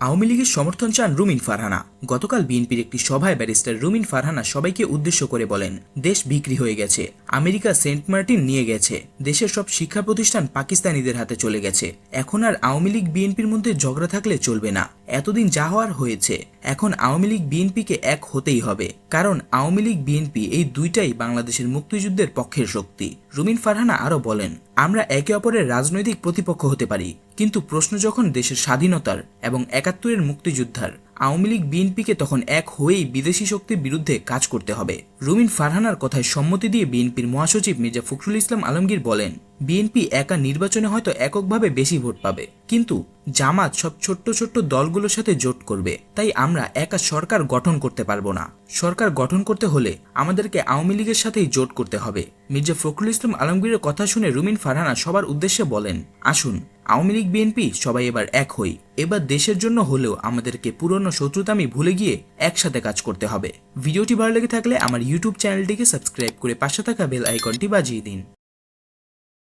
আওয়ামী লীগের সমর্থন চান রুমিন ফারহানা। গতকাল বিএনপির একটি সভায় ব্যারিস্টার রুমিন ফারহানা সবাইকে উদ্দেশ্য করে বলেন, দেশ বিক্রি হয়ে গেছে, আমেরিকা সেন্ট মার্টিন নিয়ে গেছে, দেশের সব শিক্ষা প্রতিষ্ঠান পাকিস্তানিদের হাতে চলে গেছে, এখন আর আওয়ামী লীগ বিএনপির মধ্যে ঝগড়া থাকলে চলবে না, এতদিন যা হওয়ার হয়েছে, এখন আওয়ামী লীগ বিএনপিকে এক হতেই হবে, কারণ আওয়ামী লীগ বিএনপি এই দুইটাই বাংলাদেশের মুক্তিযুদ্ধের পক্ষের শক্তি। রুমিন ফারহানা আরও বলেন, আমরা একে অপরের রাজনৈতিক প্রতিপক্ষ হতে পারি, কিন্তু প্রশ্ন যখন দেশের স্বাধীনতার এবং একাত্তরের মুক্তিযোদ্ধার আওয়ামী লীগ বিএনপিকে তখন এক হয়েই বিদেশি শক্তির বিরুদ্ধে কাজ করতে হবে। রুমিন ফারহানার কথায় সম্মতি দিয়ে বিএনপির মহাসচিব মির্জা ফখরুল ইসলাম আলমগীর বলেন, বিএনপি একা নির্বাচনে হয়তো এককভাবে বেশি ভোট পাবে, কিন্তু জামাত সব ছোট্ট ছোট্ট দলগুলোর সাথে জোট করবে, তাই আমরা একা সরকার গঠন করতে পারব না। সরকার গঠন করতে হলে আমাদেরকে আওয়ামী লীগের সাথেই জোট করতে হবে। মির্জা ফখরুল ইসলাম আলমগীরের কথা শুনে রুমিন ফারহানা সবার উদ্দেশ্যে বলেন, আসুন আওয়ামী লীগ বিএনপি সবাই এবার এক হই। এবার দেশের জন্য হলেও আমাদেরকে পুরনো শত্রুতামি ভুলে গিয়ে একসাথে কাজ করতে হবে। ভিডিওটি ভালো লেগে থাকলে আমার ইউটিউব চ্যানেলটিকে সাবস্ক্রাইব করে পাশে থাকা বেল আইকনটি বাজিয়ে দিন।